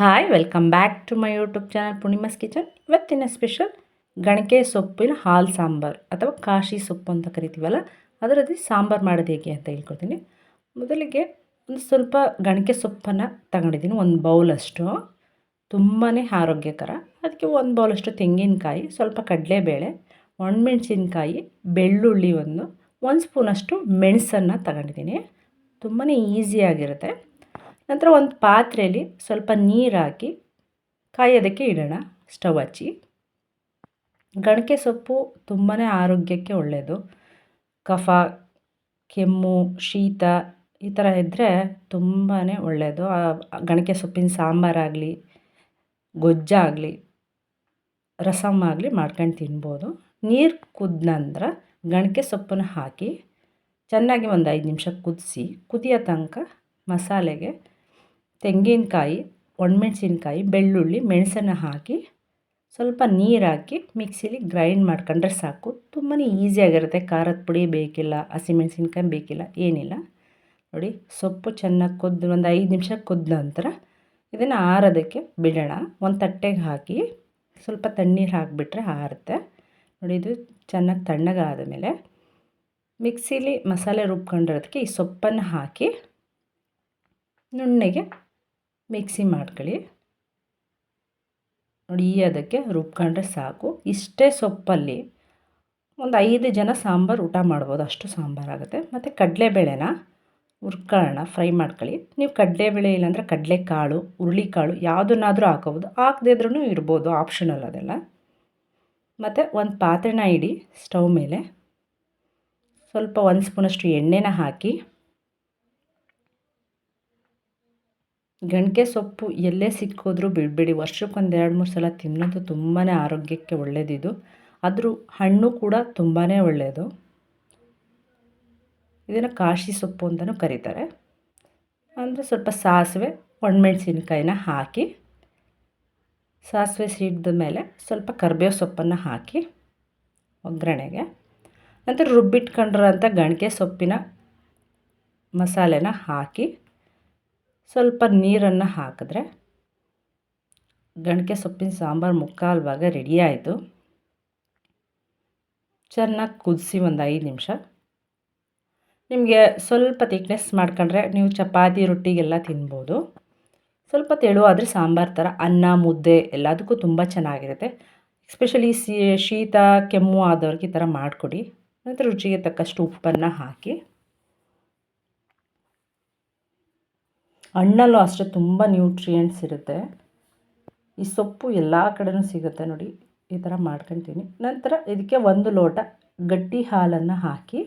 Hi welcome back to my YouTube channel Poornima's kitchen ಇವತ್ತಿನ special ಗಣಕೆ ಸೊಪ್ಪಿನ ಹಾಲು ಸಾಂಬಾರು ಅಥವಾ ಕಾಶಿ ಸೊಪ್ಪು ಅಂತ ಕರಿತೀವಲ್ಲ? ಅದರಲ್ಲಿ ಸಾಂಬಾರು ಮಾಡೋದು ಹೇಗೆ ಅಂತ ಹೇಳ್ಕೊಡ್ತೀನಿ. ಮೊದಲಿಗೆ ಒಂದು ಸ್ವಲ್ಪ ಗಣಕೆ ಸೊಪ್ಪನ್ನು ತಗೊಂಡಿದ್ದೀನಿ, ಒಂದು ಬೌಲಷ್ಟು ತುಂಬಾ ಆರೋಗ್ಯಕರ. ಅದಕ್ಕೆ ಒಂದು ಬೌಲಷ್ಟು ತೆಂಗಿನಕಾಯಿ, ಸ್ವಲ್ಪ ಕಡಲೆಬೇಳೆ, ಒಣಮೆಣ್ಸಿನ್ಕಾಯಿ ಬೆಳ್ಳುಳ್ಳಿ ಒಂದು ಒಂದು ಸ್ಪೂನಷ್ಟು ಮೆಣಸನ್ನು ತಗೊಂಡಿದ್ದೀನಿ. ತುಂಬಾ ಈಸಿಯಾಗಿರುತ್ತೆ ನಂತರ ಒಂದು ಪಾತ್ರೆಯಲ್ಲಿ ಸ್ವಲ್ಪ ನೀರು ಹಾಕಿ ಕಾಯೋದಕ್ಕೆ ಇಡೋಣ, ಸ್ಟವ್ ಹಚ್ಚಿ. ಗಣಕೆ ಸೊಪ್ಪು ತುಂಬಾ ಆರೋಗ್ಯಕ್ಕೆ ಒಳ್ಳೆಯದು ಕಫ, ಕೆಮ್ಮು, ಶೀತ ಈ ಥರ ಇದ್ದರೆ ತುಂಬಾ ಒಳ್ಳೆಯದು ಗಣಕೆ ಸೊಪ್ಪಿನ ಸಾಂಬಾರಾಗಲಿ ಗೊಜ್ಜಾಗಲಿ ರಸಮ್ ಆಗಲಿ ಮಾಡ್ಕೊಂಡು ತಿನ್ಬೋದು. ನೀರು ಕುದ್ದ ನಂತರ ಗಣಕೆ ಸೊಪ್ಪನ್ನು ಹಾಕಿ ಚೆನ್ನಾಗಿ ಒಂದು ಐದು ನಿಮಿಷ ಕುದಿಸಿ, ಕುದಿಯೋ ತನಕ ಮಸಾಲೆಗೆ ತೆಂಗಿನಕಾಯಿ, ಒಣಮೆಣ್ಸಿನ್ಕಾಯಿ, ಬೆಳ್ಳುಳ್ಳಿ, ಮೆಣಸನ್ನು ಹಾಕಿ ಸ್ವಲ್ಪ ನೀರು ಹಾಕಿ ಮಿಕ್ಸಿಲಿ ಗ್ರೈಂಡ್ ಮಾಡ್ಕೊಂಡ್ರೆ ಸಾಕು. ತುಂಬಾ ಈಸಿಯಾಗಿರುತ್ತೆ ಖಾರದ ಪುಡಿ ಬೇಕಿಲ್ಲ ಹಸಿಮೆಣ್ಸಿನ್ಕಾಯಿ ಬೇಕಿಲ್ಲ, ಏನಿಲ್ಲ. ನೋಡಿ, ಸೊಪ್ಪು ಚೆನ್ನಾಗಿ ಕೊದ್ದು ಒಂದು ಐದು ನಿಮಿಷ ಕುದ್ದ ನಂತರ ಇದನ್ನು ಆರೋದಕ್ಕೆ ಬಿಡೋಣ. ಒಂದು ತಟ್ಟೆಗೆ ಹಾಕಿ ಸ್ವಲ್ಪ ತಣ್ಣೀರು ಹಾಕಿಬಿಟ್ರೆ ಆರುತ್ತೆ. ನೋಡಿ, ಇದು ಚೆನ್ನಾಗಿ ತಣ್ಣಗಾದ ಮೇಲೆ ಮಿಕ್ಸಿಲಿ ಮಸಾಲೆ ರುಬ್ಕೊಂಡಿರೋದಕ್ಕೆ ಈ ಸೊಪ್ಪನ್ನು ಹಾಕಿ ನುಣ್ಣಗೆ ಮಿಕ್ಸಿ ಮಾಡ್ಕೊಳ್ಳಿ. ನೋಡಿ, ಈ ಅದಕ್ಕೆ ರುಬ್ಕೊಂಡ್ರೆ ಸಾಕು. ಇಷ್ಟೇ ಸೊಪ್ಪಲ್ಲಿ ಒಂದು ಐದು ಜನ ಸಾಂಬಾರು ಊಟ ಮಾಡ್ಬೋದು. ಅಷ್ಟು ಸಾಂಬಾರಾಗುತ್ತೆ ಮತ್ತು ಕಡಲೆಬೇಳೆನ ಹುರ್ಕೊಳ್ಳೋಣ, ಫ್ರೈ ಮಾಡ್ಕೊಳ್ಳಿ. ನೀವು ಕಡಲೆಬೇಳೆ ಇಲ್ಲಾಂದರೆ ಕಡಲೆಕಾಳು, ಹುರುಳಿಕಾಳು ಯಾವುದನ್ನಾದರೂ ಹಾಕೋಬೋದು. ಹಾಕದೇ ಇದ್ರೂ ಇರ್ಬೋದು, ಆಪ್ಷನಲ್ ಅದೆಲ್ಲ. ಮತ್ತು ಒಂದು ಪಾತ್ರೆನ ಇಡಿ ಸ್ಟವ್ ಮೇಲೆ. ಸ್ವಲ್ಪ ಒಂದು ಸ್ಪೂನಷ್ಟು ಎಣ್ಣೆನ ಹಾಕಿ ಗಣಕೆ ಸೊಪ್ಪು ಎಲ್ಲೇ ಸಿಕ್ಕೋದ್ರೂ ಬಿಡಬೇಡಿ. ವರ್ಷಕ್ಕೊಂದು ಎರಡು, ಮೂರು ಸಲ ತಿನ್ನೋದು ತುಂಬಾ ಆರೋಗ್ಯಕ್ಕೆ ಒಳ್ಳೆಯದಿದು ಅದ್ರ ಹಣ್ಣು ಕೂಡ ತುಂಬಾ ಒಳ್ಳೆಯದು ಇದನ್ನು ಕಾಶಿ ಸೊಪ್ಪು ಅಂತಲೂ ಕರೀತಾರೆ. ಅಂದರೆ ಸ್ವಲ್ಪ ಸಾಸಿವೆ, ಒಣಮೆಣಸಿನ್ಕಾಯಿನ ಹಾಕಿ, ಸಾಸಿವೆ ಸಿಡಿದ ಮೇಲೆ ಸ್ವಲ್ಪ ಕರಿಬೇವು ಸೊಪ್ಪನ್ನು ಹಾಕಿ ಒಗ್ಗರಣೆಗೆ. ನಂತರ ರುಬ್ಬಿಟ್ಕೊಂಡಿರೋಂಥ ಗಣಕೆ ಸೊಪ್ಪಿನ ಮಸಾಲೆನ ಹಾಕಿ ಸ್ವಲ್ಪ ನೀರನ್ನು ಹಾಕಿದ್ರೆ ಗಣಕೆ ಸೊಪ್ಪಿನ ಸಾಂಬಾರು ಮುಕ್ಕಾಲು ಭಾಗ ರೆಡಿ ಆಯಿತು. ಚೆನ್ನಾಗಿ ಕುದಿಸಿ ಒಂದು ಐದು ನಿಮಿಷ. ನಿಮಗೆ ಸ್ವಲ್ಪ ತಿಕ್ನೆಸ್ ಮಾಡ್ಕೊಂಡ್ರೆ ನೀವು ಚಪಾತಿ ರೊಟ್ಟಿಗೆಲ್ಲ ತಿನ್ಬೋದು. ಸ್ವಲ್ಪ ತೆಳುವಾದರೆ ಸಾಂಬಾರು ಥರ, ಅನ್ನ, ಮುದ್ದೆ ಎಲ್ಲದಕ್ಕೂ ತುಂಬ ಚೆನ್ನಾಗಿರುತ್ತೆ. ಎಸ್ಪೆಷಲಿ ಶೀತ, ಕೆಮ್ಮು ಆದವ್ರಿಗೆ ಈ ಥರ ಮಾಡಿಕೊಡಿ. ನಂತರ ರುಚಿಗೆ ತಕ್ಕಷ್ಟು ಉಪ್ಪನ್ನು ಹಾಕಿ. ಹಣ್ಣಲ್ಲೂ ಅಷ್ಟೇ ತುಂಬ ನ್ಯೂಟ್ರಿಯೆಂಟ್ಸ್ ಇರುತ್ತೆ. ಈ ಸೊಪ್ಪು ಎಲ್ಲ ಕಡೆಯೂ ಸಿಗುತ್ತೆ ನೋಡಿ, ಈ ಥರ ಮಾಡ್ಕೊತೀನಿ. ನಂತರ ಇದಕ್ಕೆ ಒಂದು ಲೋಟ ಗಟ್ಟಿ ಹಾಲನ್ನು ಹಾಕಿ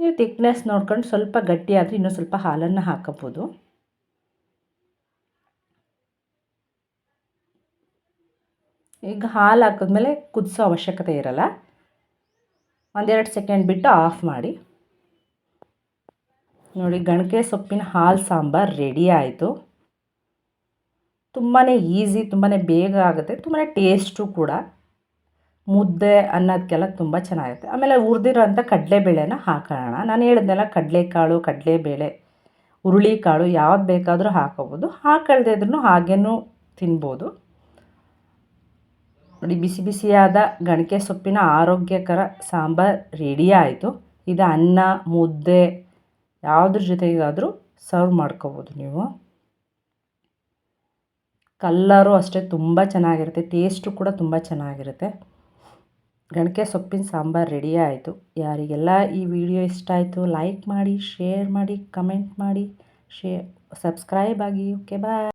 ನೀವು ತಿಕ್ನೆಸ್ ನೋಡ್ಕೊಂಡು ಸ್ವಲ್ಪ ಗಟ್ಟಿ ಆದರೆ ಇನ್ನೂ ಸ್ವಲ್ಪ ಹಾಲನ್ನು ಹಾಕಬೋದು ಈಗ ಹಾಲು ಹಾಕಿದ್ಮೇಲೆ ಕುದಿಸೋ ಅವಶ್ಯಕತೆ ಇರಲ್ಲ. ಒಂದೆರಡು ಸೆಕೆಂಡ್ ಬಿಟ್ಟು ಆಫ್ ಮಾಡಿ. ನೋಡಿ, ಗಣಕೆ ಸೊಪ್ಪಿನ ಹಾಲು ಸಾಂಬಾರು ರೆಡಿ ಆಯಿತು. ತುಂಬಾ ಈಸಿ ತುಂಬಾ ಬೇಗ ಆಗುತ್ತೆ ತುಂಬಾ ಟೇಸ್ಟು ಕೂಡ. ಮುದ್ದೆ ಅನ್ನೋದಕ್ಕೆಲ್ಲ ತುಂಬ ಚೆನ್ನಾಗಿರುತ್ತೆ. ಆಮೇಲೆ ಹುರಿದಿರೋಂಥ ಕಡಲೆಬೇಳೆನ ಹಾಕೋಣ. ನಾನು ಹೇಳಿದ್ನೆಲ್ಲ, ಕಡಲೆಕಾಳು, ಕಡಲೆಬೇಳೆ, ಹುರುಳಿಕಾಳು ಯಾವ್ದು ಬೇಕಾದರೂ ಹಾಕೋಬೋದು. ಹಾಕಳ್ದೇ ಇದ್ರೂ ಹಾಗೇನೂ ತಿನ್ಬೋದು. ನೋಡಿ, ಬಿಸಿ ಬಿಸಿಯಾದ ಗಣಕೆ ಸೊಪ್ಪಿನ ಆರೋಗ್ಯಕರ ಸಾಂಬಾರು ರೆಡಿ ಆಯಿತು. ಇದು ಅನ್ನ, ಮುದ್ದೆ ಯಾವುದ್ರ ಜೊತೆಗಾದರೂ ಸರ್ವ್ ಮಾಡ್ಕೋಬೋದು ನೀವು. ಕಲ್ಲರು ಅಷ್ಟೇ ತುಂಬ ಚೆನ್ನಾಗಿರುತ್ತೆ ಟೇಸ್ಟು ಕೂಡ ತುಂಬ ಚೆನ್ನಾಗಿರುತ್ತೆ. ಗಣಕೆ ಸೊಪ್ಪಿನ ಸಾಂಬಾರು ರೆಡಿ ಆಯಿತು. ಯಾರಿಗೆಲ್ಲ ಈ ವಿಡಿಯೋ ಇಷ್ಟ ಆಯಿತು ಲೈಕ್ ಮಾಡಿ ಶೇರ್ ಮಾಡಿ ಕಮೆಂಟ್ ಮಾಡಿ ಶೇ ಸಬ್ಸ್ಕ್ರೈಬ್ ಆಗಿ. Okay bye